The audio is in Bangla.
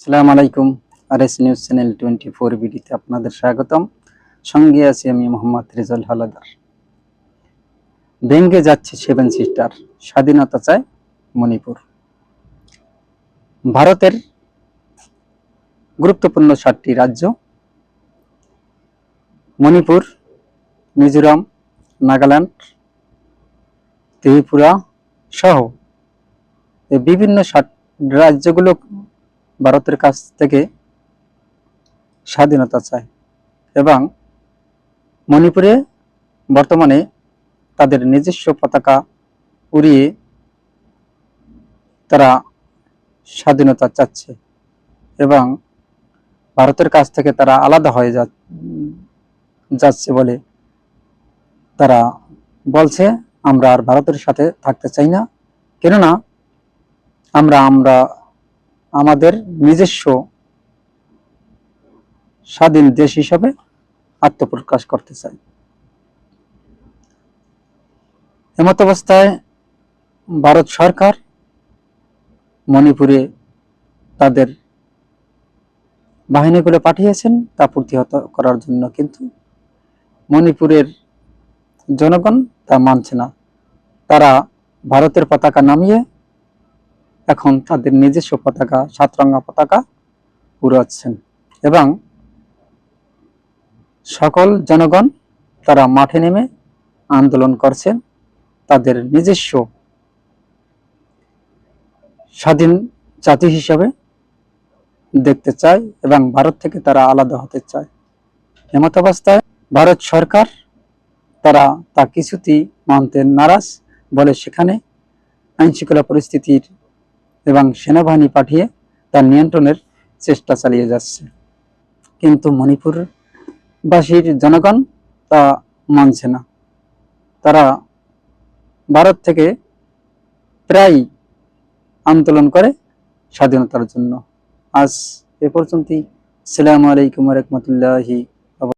আসসালামু আলাইকুম R S news channel twenty four বিডিতে আপনাদের স্বাগতম। সঙ্গে আছি আমি মোহাম্মদ রেজাল হালাদার। ভেঙ্গে যাচ্ছে সেভেন সিস্টার, স্বাধীনতা চায় মণিপুর। ভারতের গুরুত্বপূর্ণ সাতটি রাজ্য, মণিপুর, মিজোরাম, নাগাল্যান্ড, ত্রিপুরা সহ। বিভিন্ন রাজ্যগুলো ভারতের কাছ থেকে স্বাধীনতা চায় এবং মণিপুরে বর্তমানে তাদের নিজস্ব পতাকা উড়িয়ে তারা স্বাধীনতা চাচ্ছে এবং ভারতের কাছ থেকে তারা আলাদা হয়ে যাচ্ছে বলে তারা বলছে, আমরা আর ভারতের সাথে থাকতে চাই না। কেননা আমরা আমরা আমাদের নিজস্ব স্বাধীন দেশ হিসাবে আত্মপ্রকাশ করতে চাই এমত অবস্থায় ভারত সরকার মণিপুরে তাদের বাহিনীগুলো পাঠিয়েছেন, তা প্রতিহত করার জন্য কিন্তু মণিপুরের জনগণ তা মানছে না। তারা ভারতের পতাকা নামিয়ে এখন তাদের নিজস্ব পতাকা, সাতরঙ্গা পতাকা উড়াচ্ছেন। এবং সকল জনগণ তারা মাঠে নেমে আন্দোলন করছেন। তাদের নিজস্ব স্বাধীন জাতি হিসাবে দেখতে চায় এবং ভারত থেকে তারা আলাদা হতে চায়। এমত অবস্থায় ভারত সরকার তারা তা কিছুতেই মানতে নারাজ বলে সেখানে আইনশৃঙ্খলা পরিস্থিতির এবং সেনাবাহিনী পাঠিয়ে তার নিয়ন্ত্রণের চেষ্টা চালিয়ে যাচ্ছে। কিন্তু মণিপুর বাসীর জনগণ তা মানছে না। তারা ভারত থেকে প্রায় আন্দোলন করে স্বাধীনতার জন্য। আজ এ পর্যন্তই। সালামু আলাইকুম রহমতুল্লাহি